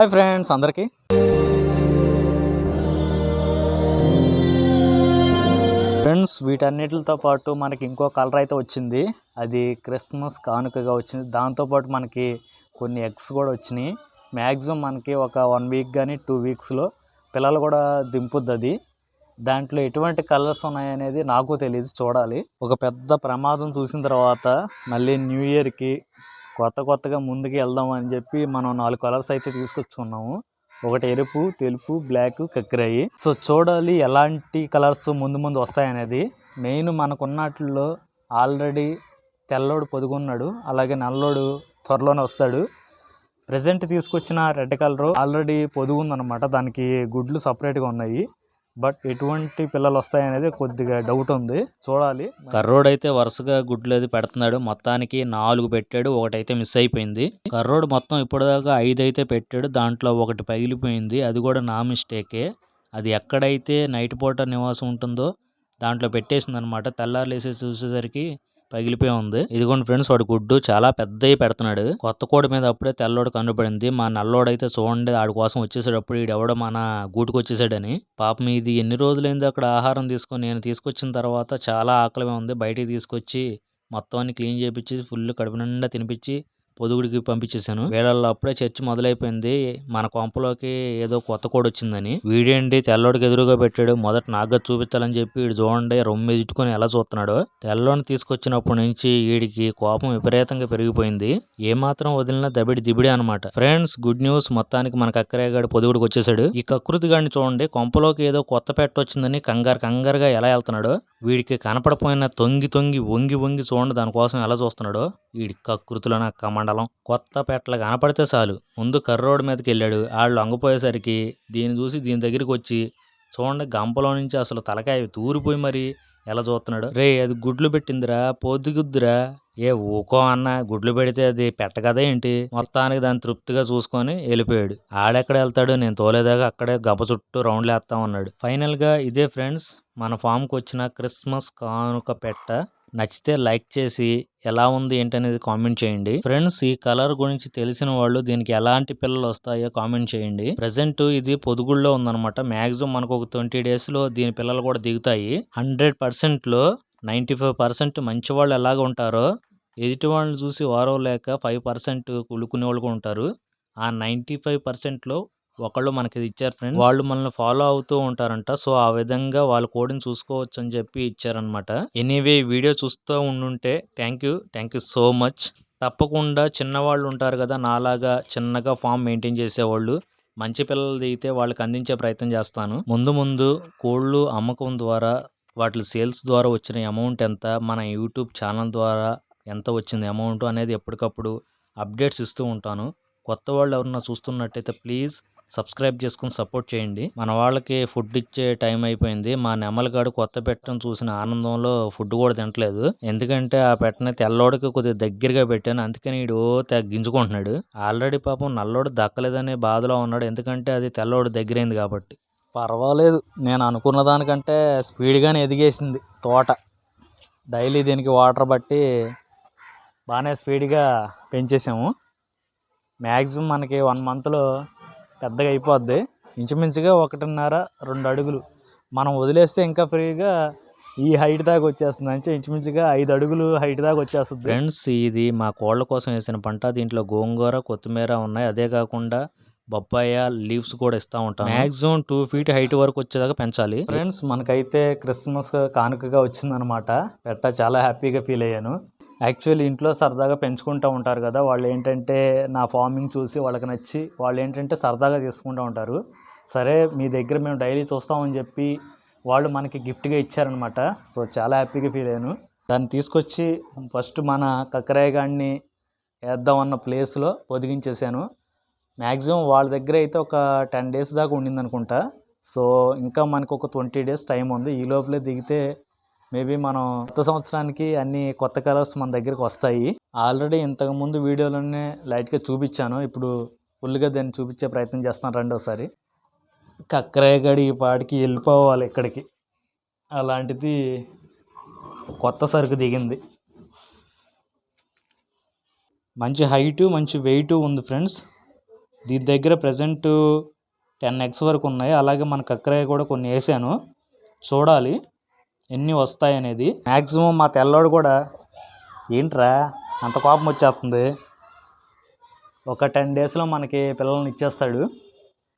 Hi friends అందరికీ. Friends వీటన్నిటితో పాటు మనకి ఇంకో కలర్ అయితే వచ్చింది. అది క్రిస్మస్ కానుకగా వచ్చింది. దాంతోపాటు మనకి కొన్ని ఎగ్స్ కూడా వచ్చినాయి. మ్యాక్సిమం మనకి ఒక వన్ వీక్ కానీ టూ వీక్స్లో పిల్లలు కూడా దింపుద్ది అది. దాంట్లో ఎటువంటి కలర్స్ ఉన్నాయనేది నాకు తెలియదు చూడాలి. ఒక పెద్ద ప్రమాదం చూసిన తర్వాత మళ్ళీ న్యూ ఇయర్కి కొత్త కొత్తగా ముందుకు వెళ్దాం అని చెప్పి మనం నాలుగు కలర్స్ అయితే తీసుకొచ్చుకున్నాము. ఒకటి ఎరుపు తెలుపు బ్లాక్ కక్కిరాయి సో చూడాలి ఎలాంటి కలర్స్ ముందు ముందు వస్తాయనేది. మెయిన్ మనకున్నట్లో ఆల్రెడీ తెల్లోడు పొదుగున్నాడు అలాగే నల్లోడు త్వరలోనే వస్తాడు. ప్రజెంట్ తీసుకొచ్చిన రెడ్ కలర్ ఆల్రెడీ పొదుగుందనమాట దానికి గుడ్లు సపరేట్గా ఉన్నాయి. బట్ ఎటువంటి పిల్లలు వస్తాయనేది కొద్దిగా డౌట్ ఉంది. చూడాలి. కర్రోడైతే అయితే వరుసగా గుడ్లు అది పెడుతున్నాడు. మొత్తానికి నాలుగు పెట్టాడు. ఒకటైతే మిస్ అయిపోయింది. కర్రోడ్ మొత్తం ఇప్పటిదాకా ఐదు అయితే పెట్టాడు. దాంట్లో ఒకటి పగిలిపోయింది. అది కూడా నా మిస్టేకే అది ఎక్కడైతే నైట్ పూట నివాసం ఉంటుందో దాంట్లో పెట్టేసింది అనమాట తెల్లారులేసి చూసేసరికి పగిలిపోయి ఉంది. ఇదిగోండి ఫ్రెండ్స్ వాడు గుడ్డు చాలా పెద్దవి పెడుతున్నాడు. కొత్త కోడి మీద అప్పుడే తెల్లోడు కనబడింది. మా నల్లోడైతే చూడండి ఆడి కోసం వచ్చేసేటప్పుడు ఈడెవడో మన గూటికి వచ్చేసాడని. పాపం ఇది ఎన్ని రోజులైంది అక్కడ ఆహారం తీసుకొని నేను తీసుకొచ్చిన తర్వాత చాలా ఆకలిగా ఉంది. బయటికి తీసుకొచ్చి మొత్తం అన్ని క్లీన్ చేయించి ఫుల్ కడుపు నిండా తినిపించి పొదుగుడికి పంపించేశాను. వీళ్ళల్లో అప్పుడే చర్చి మొదలైపోయింది. మన కొంపలోకి ఏదో కొత్త కోడి వచ్చిందని. వీడేంటి తెల్లోడికి ఎదురుగా పెట్టాడు. మొదట నాగా చూపించాలని చెప్పి వీడు చూడండి రొమ్మ ఎదుటికొని ఎలా చూస్తున్నాడు. తెల్లోని తీసుకొచ్చినప్పటి నుంచి వీడికి కోపం విపరీతంగా పెరిగిపోయింది. ఏ మాత్రం వదిలినా దబిడి దిబిడి అనమాట ఫ్రెండ్స్ గుడ్ న్యూస్. మొత్తానికి మన కక్కరేగాడు పొదుగుడికి వచ్చేసాడు ఈ కకృతి గాడిని చూడండి. కొంపలోకి ఏదో కొత్త పెట్ట వచ్చిందని కంగారు కంగారుగా ఎలా వెళ్తున్నాడో? వీడికి కనపడపోయిన తొంగి తొంగి వంగి వంగి చూడండి దానికోసం ఎలా చూస్తున్నాడో? వీడి కకృతిలో నాకు కమండ కొత్త పెట్టలు కనపడితే చాలు. ముందు కర్రోడ్ మీదకి వెళ్ళాడు. వాళ్ళు లొంగపోయేసరికి దీన్ని చూసి దీని దగ్గరికి వచ్చి చూడండి గంపలో నుంచి అసలు తలకాయ తూరిపోయి మరి ఎలా చూస్తున్నాడు? రే అది గుడ్లు పెట్టిందిరా పొద్దుగుద్దురా ఏ ఊకో అన్న గుడ్లు పెడితే అది పెట్టగదా ఏంటి? మొత్తానికి దాన్ని తృప్తిగా చూసుకొని వెళ్ళిపోయాడు. ఆడెక్కడ వెళ్తాడు? నేను తోలేదాకా అక్కడే గబ చుట్టూ రౌండ్లు వేస్తా ఉన్నాడు ఫైనల్గా ఇదే ఫ్రెండ్స్ మన ఫామ్కి వచ్చిన క్రిస్మస్ కానుక పెట్ట నచ్చితే లైక్ చేసి ఎలా ఉంది ఏంటనేది కామెంట్ చేయండి. ఫ్రెండ్స్ ఈ కలర్ గురించి తెలిసిన వాళ్ళు దీనికి ఎలాంటి పిల్లలు వస్తాయో కామెంట్ చేయండి. ప్రజెంట్ ఇది పొదుగుల్లో ఉందన్నమాట. మాక్సిమం మనకు ఒక ట్వంటీ డేస్లో దీని పిల్లలు కూడా దిగుతాయి. హండ్రెడ్ పర్సెంట్లో నైంటీ ఫైవ్ పర్సెంట్ మంచి వాళ్ళు ఎలాగ ఉంటారో ఎదుటి వాళ్ళని చూసి వారో లేక ఫైవ్ పర్సెంట్ కులుకునే వాళ్ళు ఉంటారు. ఆ నైంటీ ఫైవ్ పర్సెంట్లో ఒకళ్ళు మనకి ఇచ్చారు ఫ్రెండ్స్ వాళ్ళు మనల్ని ఫాలో అవుతూ ఉంటారంట. సో ఆ విధంగా వాళ్ళ కోడిని చూసుకోవచ్చు అని చెప్పి ఇచ్చారనమాట ఎనీవే వీడియో చూస్తూ ఉండుంటే thank you thank you so much తప్పకుండా చిన్నవాళ్ళు ఉంటారు కదా నాలాగా చిన్నగా ఫామ్ మెయింటైన్ చేసేవాళ్ళు. మంచి పిల్లలు దిగితే వాళ్ళకి అందించే ప్రయత్నం చేస్తాను. ముందు ముందు కోళ్ళు అమ్మకం ద్వారా వాటి సేల్స్ ద్వారా వచ్చిన అమౌంట్ ఎంత మన యూట్యూబ్ ఛానల్ ద్వారా ఎంత వచ్చింది అమౌంట్ అనేది ఎప్పటికప్పుడు అప్డేట్స్ ఇస్తూ ఉంటాను. కొత్త వాళ్ళు ఎవరన్నా చూస్తున్నట్టయితే ప్లీజ్ సబ్స్క్రైబ్ చేసుకుని సపోర్ట్ చేయండి. మన వాళ్ళకి ఫుడ్ ఇచ్చే టైం అయిపోయింది. మా నెమలిగాడు కొత్త పెట్టను చూసిన ఆనందంలో ఫుడ్ కూడా తినట్లేదు. ఎందుకంటే ఆ పెట్టని తెల్లోడికి కొద్దిగా దగ్గరగా పెట్టాను. అందుకని వీడు తగ్గించుకుంటున్నాడు ఆల్రెడీ పాపం నల్లోడు దక్కలేదనే బాధలో ఉన్నాడు. ఎందుకంటే అది తెల్లోడు దగ్గరైంది కాబట్టి. పర్వాలేదు. నేను అనుకున్న దానికంటే స్పీడ్గానే ఎదిగేసింది తోట. డైలీ దీనికి వాటర్ బట్టి బాగానే స్పీడ్గా పెంచేసాము. మ్యాక్సిమం మనకి వన్ మంత్లో పెద్దగా అయిపోద్ది. ఇంచుమించుగా ఒకటిన్నర రెండు అడుగులు. మనం వదిలేస్తే ఇంకా ఫ్రీగా ఈ హైట్ దాకా వచ్చేస్తుంది. అంటే ఇంచుమించుగా ఐదు అడుగులు హైట్ దాకా వచ్చేస్తుంది. ఫ్రెండ్స్ ఇది మా కోళ్ళ కోసం వేసిన పంట. దీంట్లో గోంగూర కొత్తిమీర ఉన్నాయి. అదే కాకుండా బొప్పాయ లీవ్స్ కూడా ఇస్తా ఉంటాం మాక్సిమం టూ ఫీట్ హైట్ వరకు వచ్చేదాకా పెంచాలి. ఫ్రెండ్స్ మనకైతే క్రిస్మస్ కానుకగా వచ్చిందనమాట. పెట్ట చాలా హ్యాపీగా ఫీల్ అయ్యాను. యాక్చువల్లీ ఇంట్లో సరదాగా పెంచుకుంటూ ఉంటారు కదా వాళ్ళు ఏంటంటే నా ఫార్మింగ్ చూసి వాళ్ళకి నచ్చి వాళ్ళు ఏంటంటే సరదాగా చేసుకుంటూ ఉంటారు. సరే మీ దగ్గర మేము డైలీ చూస్తామని చెప్పి వాళ్ళు మనకి గిఫ్ట్గా ఇచ్చారనమాట సో చాలా హ్యాపీగా ఫీల్ అయ్యాను. దాన్ని తీసుకొచ్చి ఫస్ట్ మన కక్కరాయగాడిని వేద్దాం వేద్దామన్న ప్లేస్లో పొదిగించేసాను. మ్యాక్సిమం వాళ్ళ దగ్గర అయితే ఒక టెన్ డేస్ దాకా ఉండింది అనుకుంటా సో ఇంకా మనకు ఒక ట్వంటీ డేస్ టైం ఉంది. ఈ లోపలే దిగితే మేబీ మనం కొత్త సంవత్సరానికి అన్ని కొత్త కలర్స్ మన దగ్గరికి వస్తాయి. ఆల్రెడీ ఇంతకుముందు వీడియోలోనే లైట్గా చూపించాను. ఇప్పుడు ఫుల్గా దాన్ని చూపించే ప్రయత్నం చేస్తాను రెండోసారి. కక్కరాయ గడి ఈ పాటికి వెళ్ళిపోవాలి ఇక్కడికి. అలాంటిది కొత్త సరుకు దిగింది. మంచి హైటు మంచి వెయిట్ ఉంది ఫ్రెండ్స్. దీని దగ్గర ప్రజెంట్ టెన్ ఎక్స్ వరకు ఉన్నాయి. అలాగే మన కక్కరాయ కూడా కొన్ని వేసాను. చూడాలి. ఎన్ని వస్తాయి అనేది మ్యాక్సిమం మా తెల్లోడు కూడా ఏంట్రా అంత కోపం వచ్చేస్తుంది. ఒక టెన్ డేస్లో మనకి పిల్లల్ని ఇచ్చేస్తాడు.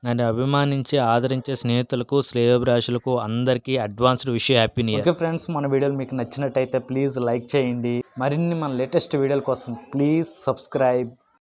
నన్ను అభిమానించి ఆదరించే స్నేహితులకు శ్రేయోభిలాషులకు అందరికీ advanced wish happy new okay friends మన వీడియోలు మీకు నచ్చినట్టయితే ప్లీజ్ లైక్ చేయండి. మరిన్ని మన లేటెస్ట్ వీడియోల కోసం ప్లీజ్ సబ్స్క్రైబ్.